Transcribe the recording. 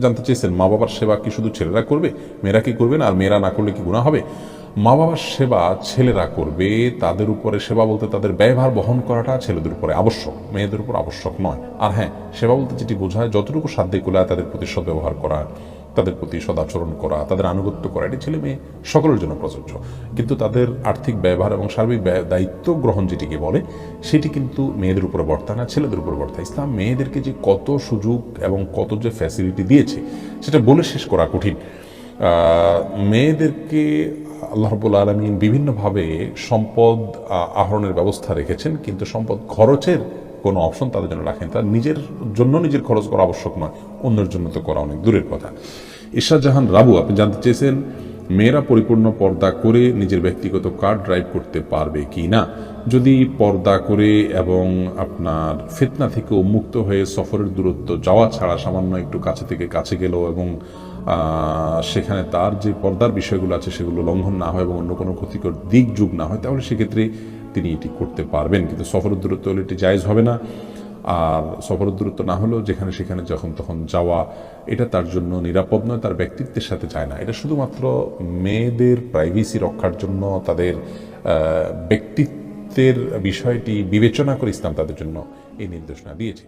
জানতে চেয়েছেন, মা বাবার সেবা কি শুধু ছেলেরা করবে? মেয়েরা কি করবে না? আর মেয়েরা না করলে কি গুণা হবে? মা বাবার সেবা ছেলেরা করবে, তাদের উপরে সেবা বলতে তাদের ব্যয়ভার বহন করাটা ছেলেদের উপরে আবশ্যক, মেয়েদের উপর আবশ্যক নয়। আর হ্যাঁ সেবা বলতে যেটি বোঝায়, যতটুকু সাধ্যে কুলায় তাদের প্রতি সদ্ব্যবহার করা। তাদের প্রতি সদাচরণ করা, তাদের আনুগত্য করা, এটি ছেলে মেয়ে সকলের জন্য প্রযোজ্য। কিন্তু তাদের আর্থিক ব্যবহার এবং সার্বিক দায়িত্ব গ্রহণ যেটিকে বলে, সেটি কিন্তু মেয়েদের উপরে বর্তায় না, ছেলেদের উপরে বর্তায়। ইসলাম মেয়েদেরকে যে কত সুযোগ এবং কত যে ফ্যাসিলিটি দিয়েছে, সেটা বলে শেষ করা কঠিন। মেয়েদেরকে আল্লাহ রবুল আলমিন বিভিন্নভাবে সম্পদ আহরণের ব্যবস্থা রেখেছেন, কিন্তু সম্পদ খরচের কোনো অপশন তাদের জন্য রাখেন। তার নিজের জন্য নিজের খরচ করা আবশ্যক নয়, অন্যের জন্য তো করা অনেক দূরের কথা। ঈশা জাহান রাবু, আপনি জানতে চেয়েছেন, মেয়েরা পরিপূর্ণ পর্দা করে নিজের ব্যক্তিগত কার ড্রাইভ করতে পারবে কি না? যদি পর্দা করে এবং আপনার ফিতনা থেকে উন্মুক্ত হয়ে সফরের দূরত্ব যাওয়া ছাড়া সামান্য একটু কাছে থেকে কাছে গেল এবং সেখানে তার যে পর্দার বিষয়গুলো আছে সেগুলো লঙ্ঘন না হয় এবং অন্য কোনো ক্ষতিকর দিক যুগ না হয়, তাহলে সেক্ষেত্রে তিনি এটি করতে পারবেন, কিন্তু সফর দূরত্ব হলে এটি জায়জ হবে না। আর সফর দূরত্ব না হলেও যেখানে সেখানে যখন তখন যাওয়া, এটা তার জন্য নিরাপদ নয়, তার ব্যক্তিত্বের সাথে যায় না। এটা শুধুমাত্র মেয়েদের প্রাইভেসি রক্ষার জন্য, তাদের ব্যক্তিত্বের বিষয়টি বিবেচনা করে ইসলাম তাদের জন্য এই নির্দেশনা দিয়েছে।